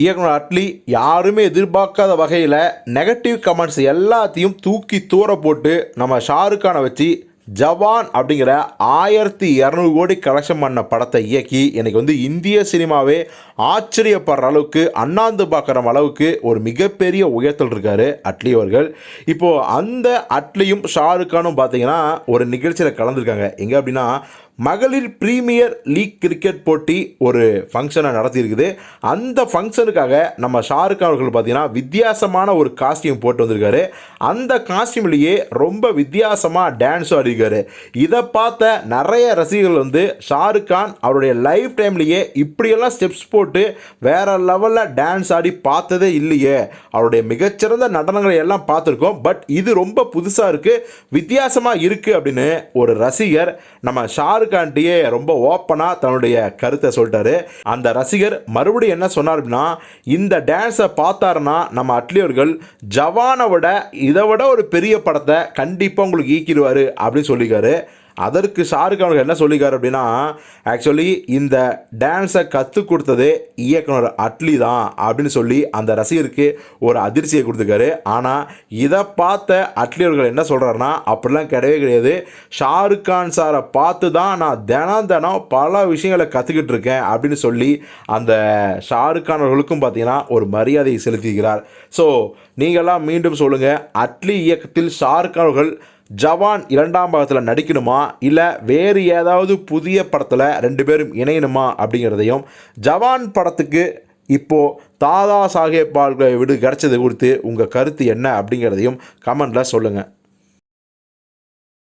இயக்குனர் அட்லி யாருமே எதிர்பார்க்காத வகையில் நெகட்டிவ் கமெண்ட்ஸ் எல்லாத்தையும் தூக்கி தூர போட்டு நம்ம ஷாருக்கான வச்சு ஜவான் அப்படிங்கிற ஆயிரத்தி இரநூறு கோடி கலெக்ஷன் பண்ண படத்தை இயக்கி எனக்கு வந்து இந்திய சினிமாவே ஆச்சரியப்படுற அளவுக்கு அண்ணாந்து பார்க்குற அளவுக்கு ஒரு மிகப்பெரிய உயர்த்தல் இருக்காரு அட்லி அவர்கள். இப்போது அந்த அட்லியும் ஷாருக்கானும் பார்த்தீங்கன்னா ஒரு நிகழ்ச்சியில் கலந்துருக்காங்க. எங்கே அப்படின்னா மகளிர் ப்ரீமியர் லீக் கிரிக்கெட் போட்டி ஒரு ஃபங்க்ஷனை நடத்தியிருக்குது. அந்த ஃபங்க்ஷனுக்காக நம்ம ஷாருக் கான் அவர்கள் பார்த்தீங்கன்னா வித்தியாசமான ஒரு காஸ்டியூம் போட்டு வந்திருக்காரு. அந்த காஸ்டியூம்லேயே ரொம்ப வித்தியாசமாக டான்ஸும் பண்ணியிருக்காரு இதை பார்த்த நிறைய ரசிகர்கள் வந்து ஷாருக் கான் அவருடைய லைஃப் டைம்லேயே இப்படியெல்லாம் ஸ்டெப்ஸ் போட்டு வேற லெவலில் டான்ஸ் ஆடி பார்த்ததே இல்லையே. அவருடைய மிகச்சிறந்த நடனங்களை எல்லாம் பார்த்துருக்கோம். பட் இது ரொம்ப புதுசாக இருக்குது வித்தியாசமாக இருக்குது அப்படின்னு ஒரு ரசிகர் நம்ம ஷாருக் கான்ட்டியே ரொம்ப ஓப்பனாக தன்னுடைய கருத்தை சொல்லிட்டாரு. அந்த ரசிகர் மறுபடியும் என்ன சொன்னார் அப்படின்னா இந்த டான்ஸை பார்த்தாருன்னா நம்ம அட்லி அவர்கள் ஜவானை விட இதை விட ஒரு பெரிய படத்தை கண்டிப்பாக உங்களுக்கு ஈக்கிடுவார் அப்படின்னு சொல்லியிருக்காரு. அதற்கு ஷாருக் அவர்கள் என்ன சொல்லியிருக்காரு அப்படின்னா ஆக்சுவலி இந்த டான்ஸை கற்றுக் கொடுத்தது இயக்குனர் அட்லி தான் அப்படின்னு சொல்லி அந்த ரசிகருக்கு ஒரு அதிர்ச்சியை கொடுத்துருக்காரு. ஆனால் இதை பார்த்த அட்லி அவர்கள் என்ன சொல்கிறாருன்னா அப்படிலாம் கிடையவே கிடையாது. ஷாருக் கான் சாரை பார்த்து தான் நான் தினம் தினம் பல விஷயங்களை கற்றுக்கிட்டு இருக்கேன் அப்படின்னு சொல்லி அந்த ஷாருக் கான் அவர்களுக்கும் பார்த்தீங்கன்னா ஒரு மரியாதையை செலுத்தியிருக்கிறார். ஸோ நீங்களாம் மீண்டும் சொல்லுங்கள் அட்லி இயக்கத்தில் ஷாருக் கான் அவர்கள் ஜவான் இரண்டாம் பாகத்தில் நடிக்கணுமா? இல்லை வேறு ஏதாவது புதிய படத்தில் ரெண்டு பேரும் இணையணுமா? அப்படிங்கிறதையும் ஜவான் படத்துக்கு இப்போது தாதா சாஹேப் பால்கே விடு கிடச்சது குறித்து உங்கள் கருத்து என்ன அப்படிங்கிறதையும் கமெண்டில் சொல்லுங்கள்